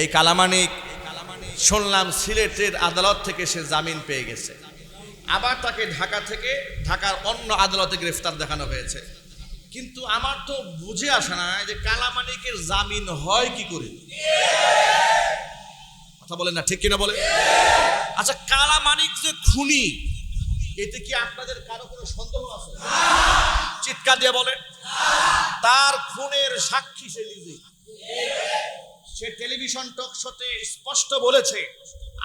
এই কালামানিক শুনলাম সিলেটের আদালত থেকে সে জামিন পেয়ে গেছে। আবার তাকে ঢাকা থেকে, ঢাকার অন্য আদালতে গ্রেফতার দেখানো হয়েছে। কিন্তু আমার তো বুঝে আসে না যে কালামানিকের জামিন হয় কি করে? কথা বলেন না, ঠিক কিনা বলে আচ্ছা কালামানিক যে খুনি, এতে কি আপনাদের কারও কোনো সন্দেহ আছে? চিৎকার দিয়ে বলে তার খুনের সাক্ষী সে নিজে সে টেলিভিশন টক শোতে স্পষ্ট বলেছে,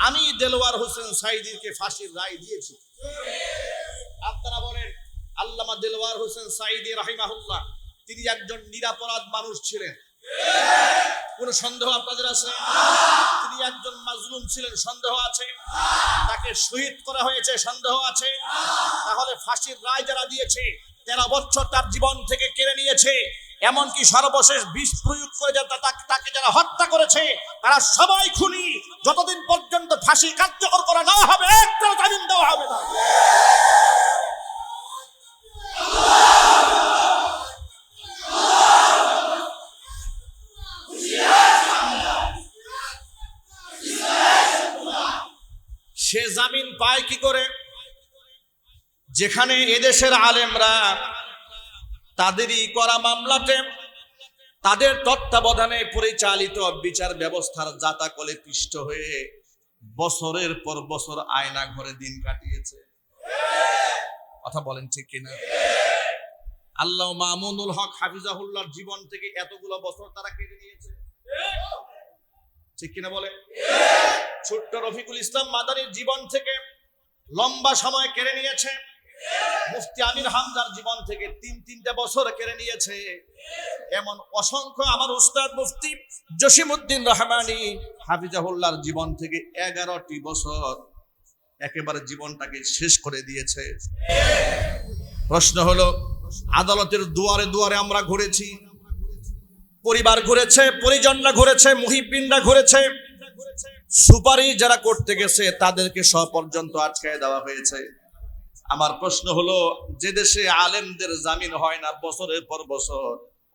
আমি দেলোয়ার হোসেন সাইদিকে ফাঁসির রায় দিয়েছি। আপনারা বলেন, আল্লামা দেলোয়ার হোসেন সাইদি রাহিমাহুল্লাহ, তিনি একজন নিরাপরাধ মানুষ ছিলেন। কোন সন্দেহ আপনাদের আছে? তিনি একজন মাজলুম ছিলেন, সন্দেহ আছে? তাকে শহীদ করা হয়েছে, সন্দেহ আছে? তাহলে ফাঁসির রায় যারা দিয়েছে, তেরো বছর তার জীবন থেকে কেড়ে নিয়েছে। এমনকি সর্বশেষ বিষ প্রয়োগ করে তাকে যারা হত্যা করেছে, তারা সবাই খুনি। যতদিন পর্যন্ত ফাঁসি কার্যকর করা না হবে, একটা জামিন দেওয়া হবে না। সে জামিন পায় কি করে? যেখানে এদেশের আলেমরা তাদেরই করা মামলাতে তাদের তত্ত্বাবধানে পরিচালিত বিচার ব্যবস্থার জাতাকলে পিষ্ট হয়ে বছরের পর বছর আয়না ঘরে দিন কাটিয়েছে। কথা বলেন ঠিক কিনা? আল্লাহ মামুনুল হক হাফিজাহুল্লাহর জীবন থেকে এতগুলো বছর তারা কেটে নিয়েছে। ঠিক কিনা বলে? ছোট্ট রফিকুল ইসলাম মাদানির জীবন থেকে লম্বা সময় কেড়ে নিয়েছে। মুফতি আমির হামদার জীবন থেকে তিন, তিনটা বছর কেড়ে নিয়েছে। এমন অসংখ্য আমার উস্তাদ মুফতি জসিমউদ্দিন রহমানি হাফিজাহুল্লাহর জীবন থেকে এগারোটি বছর একেবারে জীবনটাকে শেষ করে দিয়েছে। প্রশ্ন হলো, আদালতের দুয়ারে দুয়ারে আমরা ঘুরেছি, পরিবার ঘুরেছে, পরিজনরা ঘুরেছে মুহিবিনরা ঘুরেছে। সুপারিশ যারা করতে গেছে, তাদেরকে পর্যন্ত আটকায় দেওয়া হয়েছে। আমার প্রশ্ন হলো, যে দেশে আলেমদের জামিন হয় না বছরের পর বছর,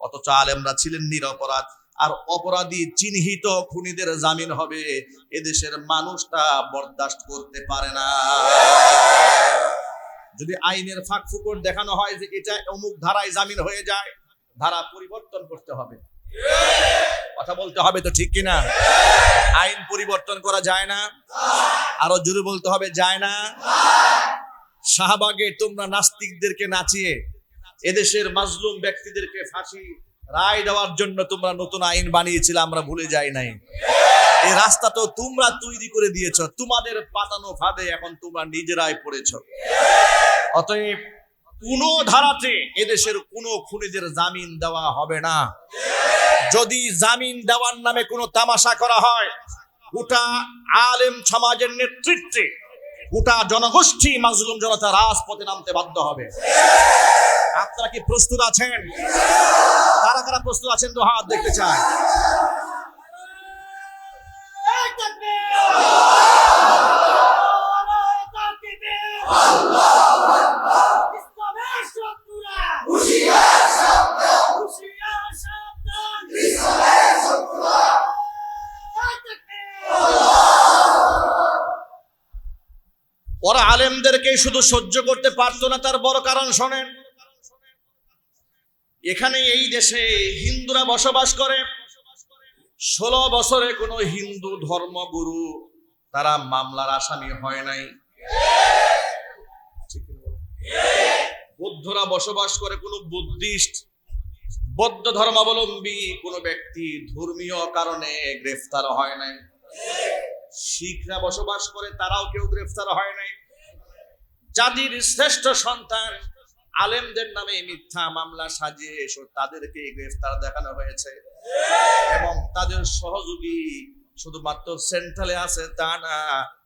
অথচ আলেমরা ছিলেন নিরপরাধ, আর অপরাধী চিহ্নিত খুনিদের জামিন হবে এদেশের মানুষটা বরদাস্ত করতে পারে না। যদি আইনের ফাঁক ফুকর দেখানো হয় যে এটা অমুক ধারায় জামিন হয়ে যায়, ধারা পরিবর্তন করতে হবে। কথা বলতে হবে তো ঠিক কিনা? আইন পরিবর্তন করা যায় না? আরও জোরে বলতে হবে, যায় না? শাহবাগে তোমরা নাস্তিকদেরকে নাচিয়ে এদেশের মাজলুম ব্যক্তিদেরকে ফাঁসি রায় দেওয়ার জন্য তোমরা নতুন আইন বানিয়েছিলে, আমরা ভুলে যাই নাই। এই রাস্তা তো তোমরা তৈরি করে দিয়েছ, তোমাদের পাতানো ভাবে এখন তোমরা নিজেরাই পড়েছ। অতএব কোন ধারাতে এদেশের কোনো খুনিদের জামিন দেওয়া হবে না। যদি জামিন দেওয়ার নামে কোনো তামাশা করা হয়, গোটা আলেম সমাজের নেতৃত্বে গোটা জনগোষ্ঠী মাজলুম জনতা রাজপথে নামতে বাধ্য হবে। আপনারা কি প্রস্তুত আছেন? কারা কারা প্রস্তুত আছেন? তো হাত দেখতে চাই। ওরা আলেমদেরকে শুধু সহ্য করতে পারতো না, তার বড় কারণ শোনেন। এখানে এই দেশে হিন্দুরা বসবাস করে। ষোলো বছরে কোনো হিন্দু ধর্মগুরু তারা মামলার আসামি হয় নাই। বৌদ্ধরা বসবাস করে কোনো বুদ্ধিস্ট, বৌদ্ধ ধর্মাবলম্বী কোনো ব্যক্তি ধর্মীয় কারণে গ্রেফতার হয় নাই। শিখরা বসবাস করে, তারাও কেউ গ্রেফতার হয় নাই। জাতির শ্রেষ্ঠ সন্তান আলেমদের নামে মিথ্যা মামলা সাজিয়ে তাদেরকে গ্রেফতার দেখানো হয়েছে। এবং তাদের সহযোগী শুধুমাত্র সেন্ট্রালে আছে তা না,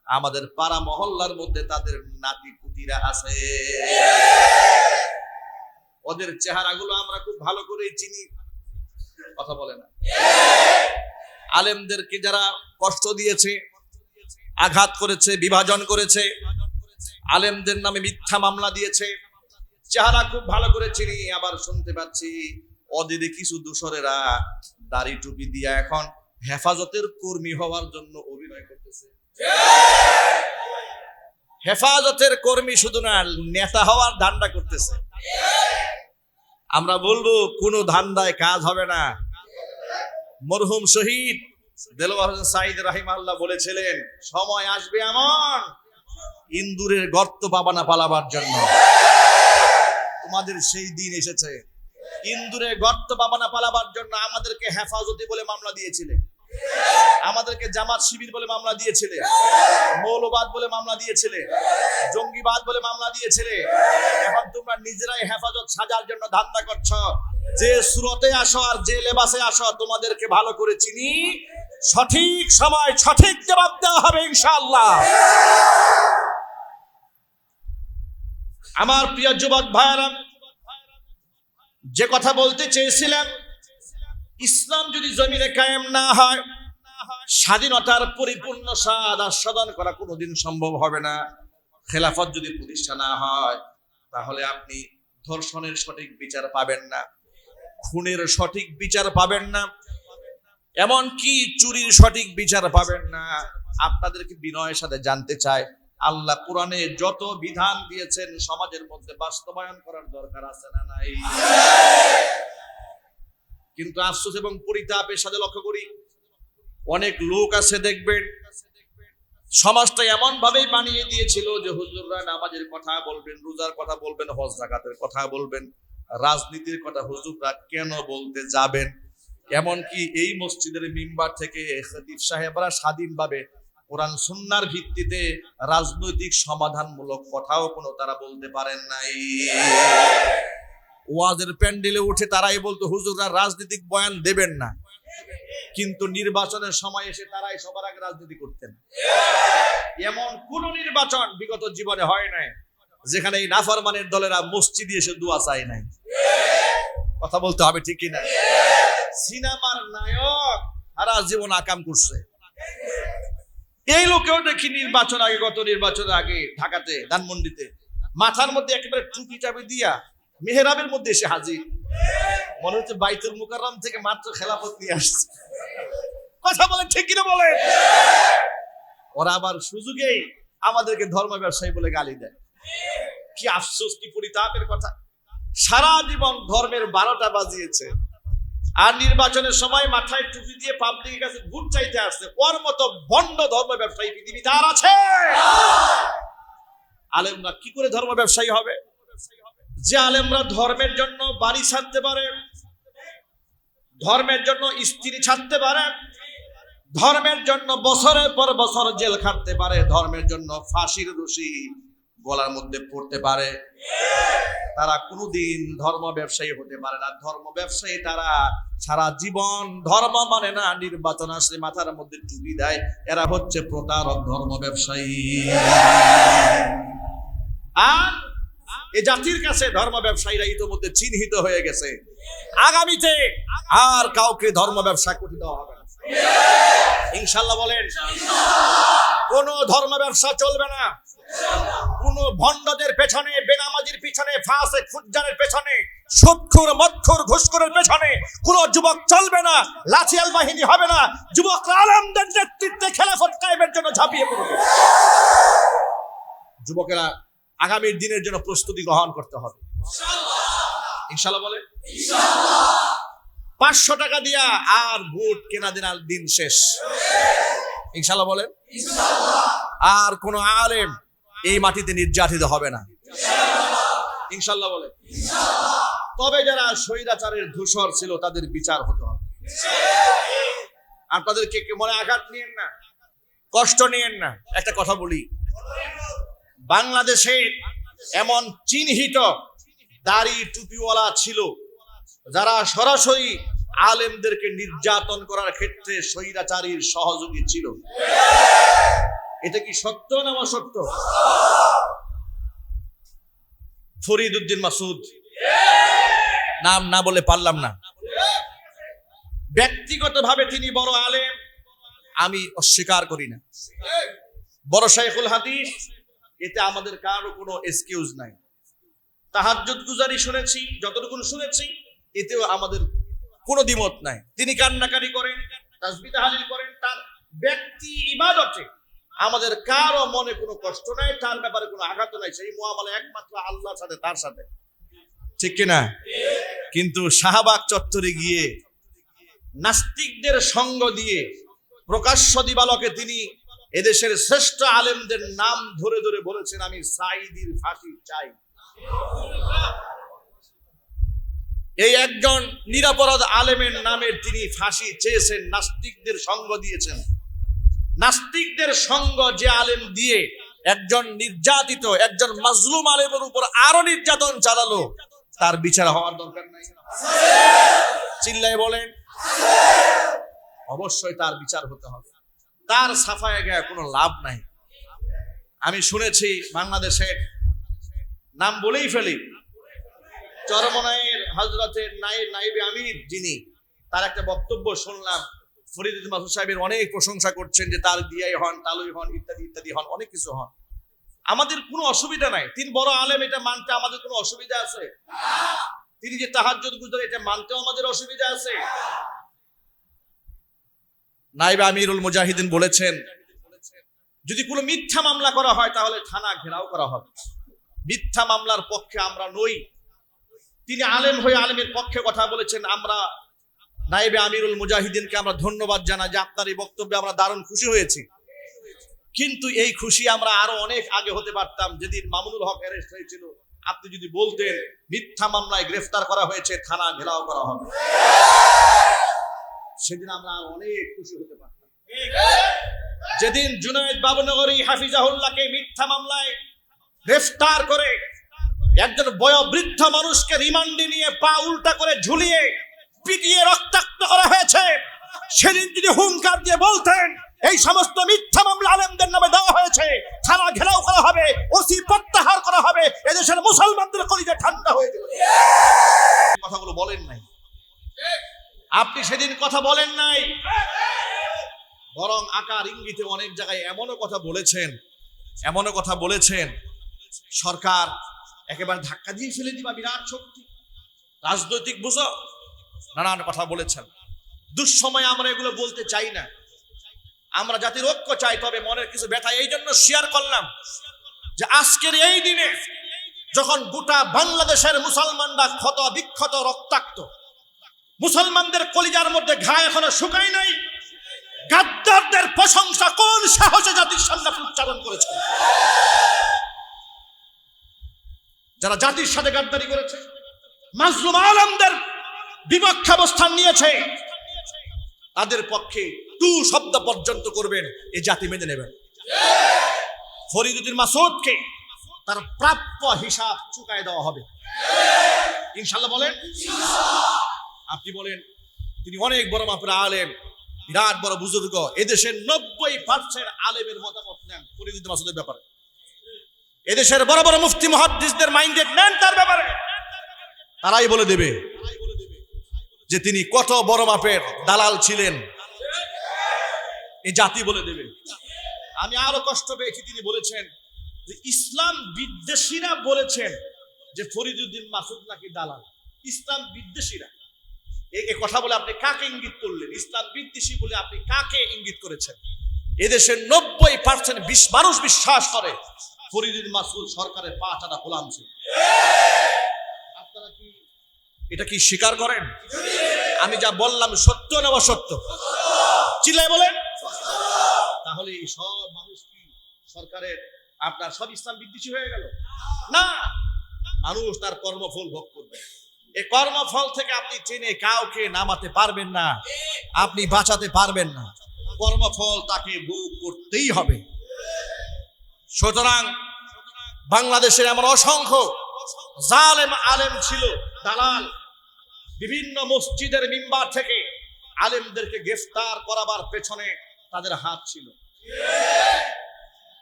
আমাদের পাড়া মহল্লার মধ্যে তাদের নাতি পুতিরা আছে। ওদের চেহারাগুলো আমরা খুব ভালো করেই চিনি। কথা বলে না। আলেমদেরকে যারা কষ্ট দিয়েছে আঘাত করেছে, বিভাজন করেছে। আলেমদের নামে মিথ্যা মামলা দিয়েছে। চেহারা খুব ভালো করে চিনি, আবার শুনতে পাচ্ছি ওদের কিছু দূষরেরা দাড়ি টুপি দিয়া এখন হেফাজতের কর্মী হওয়ার জন্য অভিনয় করতেছে। হেফাজতের কর্মী শুধু না, নেতা হওয়ার ধান্দা করতেছে। আমরা বলব, কোনো ধান্দায় কাজ হবে না। মরহুম শহীদ দেলোয়ার সাইদ রাহিম আল্লাহ বলেছিলেন, সময় আসবে এমন ইন্দুরের গর্ত পালাবার জন্য। তোমাদের সেই দিন এসেছে। ইন্দুরের গর্ত পালাবার জন্য আমাদেরকে হেফাজতি বলে মামলা দিয়েছিলেন আমাদেরকে জামাত শিবির বলে মামলা দিয়েছিলে। মৌলবাদ বলে মামলা দিয়েছিলে। জঙ্গিবাদ বলে মামলা দিয়েছিলে। এখন তোমরা নিজেরাই হেফাজত সাজার জন্য ধান্দা করছ। যে সুরতে আসো আর যে লেবাসে আসো, তোমাদেরকে ভালো করে চিনি। সঠিক সময় সঠিক জবাব দেওয়া হবে ইনশাআল্লাহ। আমার প্রিয় যুবক ভাইয়েরা, যে কথা বলতে চেয়েছিলাম ইসলাম যদি জমিনে কায়েম না হয়, স্বাধীনতার পরিপূর্ণ স্বাদ আস্বাদন করা কোনোদিন সম্ভব হবে না। খেলাফত যদি প্রতিষ্ঠা না হয়, তাহলে আপনি ধর্ষণের সঠিক বিচার পাবেন না, খুনের সঠিক বিচার পাবেন না। এমন কি চুরির সঠিক বিচার পাবেন না? আপনাদেরকে বিনয়ের সাথে জানতে চাই। আল্লাহ কোরআনে যত বিধান দিয়েছেন, সমাজের মধ্যে বাস্তবায়ন করার দরকার আছে না নাই? কিন্তু আফসোস এবং পরিতাপের সাথে লক্ষ্য করি, অনেক লোক আছে দেখবেন, সমাজটা এমন ভাবেই বানিয়ে দিয়েছিল যে হুজুররা নামাজের কথা বলবেন, রোজার কথা বলবেন, হজ জাকাতের কথা বলবেন, রাজনীতির কথা হুজুররা কেন বলতে যাবেন? এমনকি এই মসজিদের মিম্বার থেকে খতিব সাহেবরা স্বাধীনভাবে কোরআন সুন্নার ভিত্তিতে রাজনৈতিক সমাধানমূলক কথাও কোনো তারা বলতে পারেন নাই। ওয়াজের প্যান্ডেলে উঠে তারাই বলতো, হুজুররা রাজনৈতিক বয়ান দেবেন না। কিন্তু নির্বাচনের সময় এসে তারাই সবার আগে রাজনীতি করতেন। এমন কোন নির্বাচন বিগত জীবনে হয় নাই, যেখানে এই নাফরমানের দলেরা মসজিদে এসে দোয়া চায় নাই। কথা বলতে হবে ঠিকই না। সিনেমার নায়ক সারা জীবন আকাম করছে। এই লোকেও দেখি নির্বাচন আগে, গত নির্বাচনের আগে, ঢাকাতে, ধানমন্ডিতে। মাথার মধ্যে একেবারে টুপি চাপি দিয়া মেহরাবের মধ্যে এসে হাজির। মনে হচ্ছে বাইতুল মুকাররম থেকে মাত্র খেলাফত নিয়ে আসছে। কথা বলেন ঠিক কিনা বলেন? ওরা আবার সুযোগেই আমাদেরকে ধর্ম ব্যবসায়ী বলে গালি দেয়। কি আফসোস, কি পরিতাপের কথা। সারা জীবন ধর্মের বারোটা বাজিয়েছে। আর নির্বাচনের সময় মাথায় টুপি দিয়ে পাবলিকের কাছে ভোট চাইতে আসছে। ওর মতো বন্ড ধর্ম ব্যবসায়ী পৃথিবীতে আর আছে? আলেমরা কি করে ধর্ম ব্যবসায়ী হবে? যে আলেমরা ধর্মের জন্য বাড়ি ছাড়তে পারে, ধর্মের জন্য স্ত্রী ছাড়তে পারে, ধর্মের জন্য বছরের পর বছর জেল খাটতে পারে, ধর্মের জন্য ফাঁসির রশি গলার মধ্যে পড়তে পারে। তারা কোনোদিন ধর্ম ব্যবসায়ী হতে পারে না। ধর্ম ব্যবসায়ী তারা সারা জীবন ধর্ম মানে না, নির্বাচন আসলে মাথার মধ্যে টুপি দেয়। এরা হচ্ছে প্রতারক, ধর্ম ব্যবসায়ী। আর এ জাতির কাছে ধর্ম ব্যবসায়ীরা ইতোমধ্যে চিহ্নিত হয়ে গেছে। আগামীতে আর কাউকে ধর্ম ব্যবসা করতে দেওয়া হবে না। ইনশাল্লাহ বলেন, কোন ধর্ম ব্যবসা চলবে না। কোন ভণ্ডদের পেছনে বেনামাজির পিছনে ফাসে ফুজ্জারের পেছনে সুৎখুর মৎখুর ঘুষখুরের পেছনে কোন যুবক চলবে না লাঠিয়াল বাহিনী হবে না যুবক আলমদের নেতৃত্বে খেলাফত কায়েমের জন্য ঝাঁপিয়ে পড়বে। যুবকেরা আগামীর দিনের জন্য প্রস্তুতি গ্রহণ করতে হবে। ইনশাল্লাহ বলে পাঁচশো টাকা দিয়া আর ভোট কেনা দিনার দিন শেষ। ইনশাল্লাহ বলেন? আর কোন আলেম এই মাটিতে নির্যাতিত হবে না। ইনশাল্লাহ বলে। তবে যারা স্বৈরাচারের ধূসর ছিল, তাদের বিচার হতে হবে। আপনাদেরকে কে মনে আঘাত নিয়েন না? কষ্ট নিয়েন না। একটা কথা বলি। বাংলাদেশে এমন চিহ্নিত দাড়ি টুপিওয়ালা ছিল, যারা সরাসরি আলেমদেরকে নির্যাতন করার ক্ষেত্রে স্বৈরাচারীর সহযোগী ছিল। এটা কি সত্য না অসত্য? ফরিদ উদ্দিন মাসুদ নাম না বলে পারলাম না। ব্যক্তিগতভাবে তিনি বড় আলেম, আমি অস্বীকার করি না। বড় শাইখুল হাদিস, এতে আমাদের কারও কোনো এক্সকিউজ নাই। তাহাজ্জুদ গুজারি শুনেছি যতটুকু শুনেছি, এতেও আমাদের কোনো দ্বিমত নাই। তিনি কান্নাকারি করেন, তাসবিহ তাহলিল করেন, তার ব্যক্তি ইবাদতে আমাদের কারও মনে কোনো কষ্ট নাই, তার ব্যাপারে কোনো আঘাত নাই। সেই মুআমালা একমাত্র আল্লাহর সাথে, তার সাথে। ঠিক কিনা? কিন্তু শাহবাগ চত্বরে গিয়ে নাস্তিকদের সঙ্গ দিয়ে প্রকাশ্য দিবালকে তিনি এদেশের শ্রেষ্ঠ আলেমদের নাম ধরে ধরে বলেছেন, আমি সাইদির ফাঁসি চাই। এই একজন নিরাপরাধ আলেমের নামের তিনি ফাঁসি চেয়েছেন, নাস্তিকদের সঙ্গ দিয়েছেন। নাস্তিকদের সঙ্গ যে আলেম দিয়ে একজন নির্যাতিত, একজন মাজলুম আলেমের উপর আরও নির্যাতন চালালো, তার বিচার হওয়ার দরকার নাই। চিল্লাই বলেন, অবশ্যই তার বিচার হতে হবে। তার সাফায় গায়ে কোনো লাভ নাই। আমি শুনেছি বাংলাদেশের, নাম বলেই ফেলি, চরমনায়ের হজরতের নাই নাইবে আমির যিনি, তার একটা বক্তব্য শুনলাম। ফরিদ মাসুদ সাহেবের অনেক প্রশংসা করছেন যে তার দিয়াই হন, তালুই হন, ইত্যাদি ইত্যাদি হন, অনেক কিছু হন। আমাদের কোনো অসুবিধা নাই। তিনি বড় আলেম, এটা মানতে আমাদের কোনো অসুবিধা আছে? তিনি যে তাহাজ্জুদ গুজর এটা মানতেও আমাদের অসুবিধা আছে? নাইবে আমিরুল মুজাহিদিন বলেছেন, যদি কোনো মিথ্যা মামলা করা হয়, তাহলে থানা ঘেরাও করা হবে। মিথ্যা মামলার পক্ষে আমরা নই। তিনি আলেম হয়ে আলেমের পক্ষে কথা বলেছেন, আমরা নাইবে আমিরুল মুজাহিদিনকে আমরা ধন্যবাদ জানাই যে আপনার এই বক্তব্যে আমরা দারুণ খুশি হয়েছি। কিন্তু এই খুশি আমরা আরও অনেক আগে হতে পারতাম যেদিন মামুনুল হক অ্যারেস্ট হয়েছিল। আপনি যদি বলতেন, মিথ্যা মামলায় গ্রেফতার করা হয়েছে, থানা ঘেরাও করা হবে। সেদিন আমরা আরও অনেক খুশি হতে পারতাম। যেদিন জুনায়েদ বাবুনগরী হাফিজাহুল্লাহকে মিথ্যা মামলায় গ্রেফতার করে একজন বয়োবৃদ্ধ মানুষকে রিমান্ডে নিয়ে পা উল্টা করে ঝুলিয়ে, পিটিয়ে সেদিন তিনি হুঙ্কার দিয়ে বলতেন, এই সমস্ত মিথ্যা মামলা আলেমদের নামে দেওয়া হয়েছে, থানা ঘেরাও করা হবে, ওসি প্রত্যাহার করা হবে, এদেশের মুসলমানদের কলিজে ঠান্ডা হয়ে যাবে। কথাগুলো বলেন নাই। আপনি সেদিন কথা বলেন নাই। বরং আকার ইঙ্গিতে অনেক জায়গায় এমনও কথা বলেছেন, এমনও কথা বলেছেন, সরকার একেবারে ধাক্কা দিয়ে ফেলে দিবা বিরাট শক্তি। রাজনৈতিক বুঝো নানান কথা বলেছেন। দুঃসময় আমরা এগুলো বলতে চাই না। আমরা জাতির ঐক্য চাই, তবে মনের কিছু ব্যথা, এই জন্য শেয়ার করলাম যে আজকের এই দিনে যখন গোটা বাংলাদেশের মুসলমানরা ক্ষত, বিক্ষত, রক্তাক্ত, মুসলমানদের কলিজার মধ্যে ঘা এখনও শুকায় নাই, গাদ্দারদের প্রশংসা কোন সাহসে জাতির সামনে উচ্চারণ করেছে যারা জাতির সাথে গাদ্দারি করেছে, মাজলুম আলমদের বিপক্ষে অবস্থান নিয়েছে তাদের পক্ষে টু শব্দ পর্যন্ত করবেন এই জাতি মেনে নেবেন ফরিদুদ্দিন মাসুদকে তার প্রাপ্য হিসাব চুকায় দেওয়া হবে। ইনশাল্লাহ বলেন? আপনি বলেন, তিনি অনেক বড় মাপের আলেম, বিরাট বড় বুজুর্গ, এদেশের নব্বই পার্সেন্ট আলেমের মতামত নেন ফরিদুদ্দিন মাসুদের ব্যাপারে। এদেশের বড় বড় মুফতি, মহাদ্দিসদের মাইন্ডেড নেন তার ব্যাপারে। তারাই বলে দেবে। যে তিনি কত বড় মাপের দালাল ছিলেন। এই জাতি বলে দেবে। আমি আরও কষ্ট পেয়েছি, তিনি বলেছেন যে ইসলাম বিদ্বেষীরা বলেছেন যে ফরিদুদ্দিন মাসুদ নাকি দালাল। ইসলাম বিদ্বেষীরা। এ কথা বলে আপনি কাকে ইঙ্গিত করলেন? ইসলাম বিদ্বেষী বলে আপনি কাকে ইঙ্গিত করেছেন? এদেশের নব্বই পার্সেন্ট মানুষ বিশ্বাস করে ফরিদুদ্দিন মাসুদ সরকারের পা টানা গোলাম ছিল। এটা কি স্বীকার করেন? আমি যা বললাম সত্য না অসত্য? চিল্লাই বলেন। তাহলে এই সব মানুষ কি সরকারের আপনার সব ইসলাম বিদ্বেষী হয়ে গেল? না। মানুষ তার কর্মফল ভোগ করবে। এই কর্মফল থেকে আপনি চেনে কাউকে নামাতে পারবেন না। আপনি বাঁচাতে পারবেন না। কর্মফল তাকে ভোগ করতেই হবে। সুতরাং বাংলাদেশের এমন অসংখ্য জালেম আলেম ছিল, দালাল বিভিন্ন মসজিদের মিম্বার থেকে আলেমদেরকে গ্রেফতার করাবার পেছনে তাদের হাত ছিল।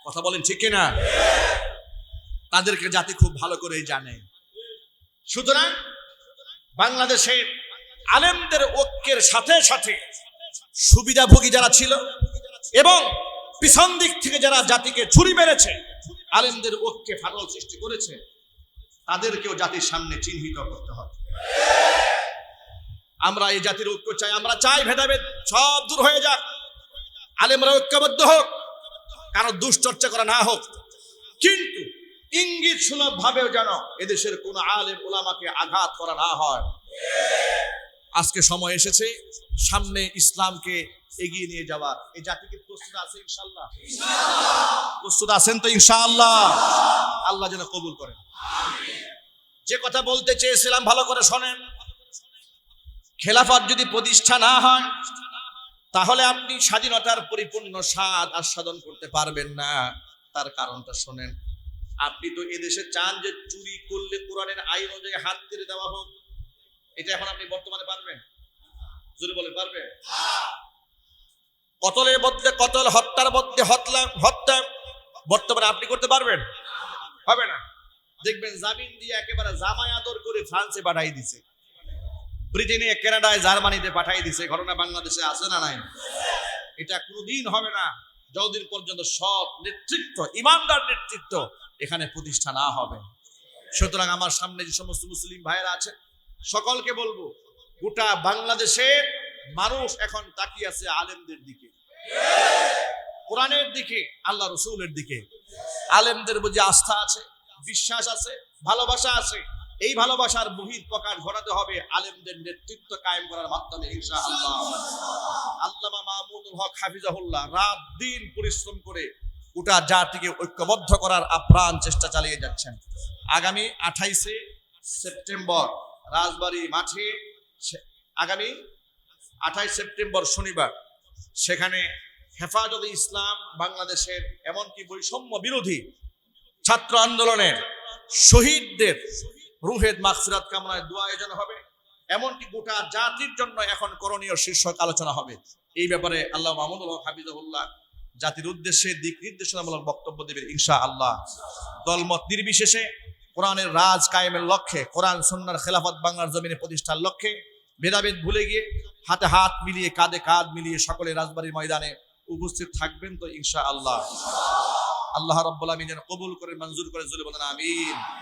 কথা বলেন ঠিক কিনা? তাদেরকে জাতি খুব ভালো করেই জানে। সুতরাং বাংলাদেশের আলেমদের ঐক্যের সাথে সাথে সুবিধাভোগী যারা ছিল এবং পিছন দিক থেকে যারা জাতিকে ছুরি মেরেছে, আলেমদের ঐক্যে ফাটল সৃষ্টি করেছে, তাদেরকেও জাতির সামনে চিহ্নিত করতে হবে। আমরা এই জাতির ঐক্য চাই আমরা চাই ভেদাভেদ সব দূর হয়ে যাক। আলেমরা ঐক্যবদ্ধ হোক কারও দুশ্চর্চা করা না হোক। কিন্তু ইঙ্গিত সুলভ ভাবেও যেন এদেশের কোন আলেম ওলামাকে আঘাত করা না হয়। আজকে সময় এসেছে সামনে ইসলামকে এগিয়ে নিয়ে যাওয়ার। এই জাতিকে প্রস্তুত আছে ইনশাল্লাহ প্রস্তুত আছেন তো ইনশাআল্লাহ? আল্লাহ যেন কবুল করেন। যে কথা বলতে চেয়েছিলাম ভালো করে শোনেন। খেলাফত যদি প্রতিষ্ঠা না হয়, তাহলে আপনি স্বাধীনতার পরিপূর্ণ স্বাদ আস্বাদন করতে পারবেন না। তার কারণটা শোনেন, আপনি তো এদেশে চান যে চুরি করলে কোরআনের আইন অনুযায়ী হাত কেটে দেওয়া হোক। এটা এখন আপনি বর্তমানে পারবেন? জোরে বলে পারবেন? কতলের বদলে কতল, হত্যার বদলে হত্যা হত্যা, বর্তমানে আপনি করতে পারবেন? হবে না। দেখবেন জামিন দিয়ে একেবারে জামাই আদর করে ফ্রান্সে পাঠাই দিছে। ব্রিটেনে, কানাডায়, জার্মানিতে পাঠাই দিছে। ঘটনা বাংলাদেশে আছে না নাই? এটা কোনোদিন হবে না। যতদিন পর্যন্ত সৎ নেতৃত্ব, ইমানদার নেতৃত্ব এখানে প্রতিষ্ঠা না হবে। সুতরাং আমার সামনে যে সমস্ত মুসলিম ভাইয়েরা আছে সকলকে বলব, গোটা বাংলাদেশের মানুষ এখন তাকিয়ে আছে আলেমদের দিকে। কোরআনের দিকে, আল্লাহ রসুলের দিকে। আলেমদের বুঝে আস্থা আছে, বিশ্বাস আছে, ভালোবাসা আছে। এই ভালোবাসার বহির প্রকাশ ঘটাতে হবে আলেমদের নেতৃত্ব কায়েম করার মাধ্যমে ইনশা আল্লাহ আল্লামা মাহমুদুল হক হাফিজাহুল্লাহ রাত দিন পরিশ্রম করে গোটা জাতিকে ঐক্যবদ্ধ করার আপ্রাণ চেষ্টা চালিয়ে যাচ্ছেন। আগামী আঠাইশে সেপ্টেম্বর রাজবাড়ী মাঠে আগামী আঠাইশ সেপ্টেম্বর শনিবার সেখানে হেফাজত ইসলাম বাংলাদেশের এমনকি বৈষম্য বিরোধী ছাত্র আন্দোলনের শহীদদের রুহেদ মাকসিরাত কামনায় দোয়া আয়োজন হবে। এমনকি গোটা জাতির জন্য এখন করণীয় শীর্ষক আলোচনা হবে। এই ব্যাপারে আল্লাহ মাহমুদুল হক জাতির উদ্দেশ্যে দিক নির্দেশনামূলক বক্তব্য দেবেন ইনশা আল্লাহ দলমত নির্বিশেষে কোরআনের রাজ কায়েমের লক্ষ্যে, কোরআন সন্ন্যার খেলাফত বাংলার জমিনে প্রতিষ্ঠার লক্ষ্যে ভেদাভেদ ভুলে গিয়ে হাতে হাত মিলিয়ে, কাঁধে কাঁধ মিলিয়ে সকলে রাজবাড়ির ময়দানে উপস্থিত থাকবেন তো ইনশা আল্লাহ আল্লাহ রব্বুল আমিন কবুল করে, মঞ্জুর করে জুড়ে বলেন, আমিন।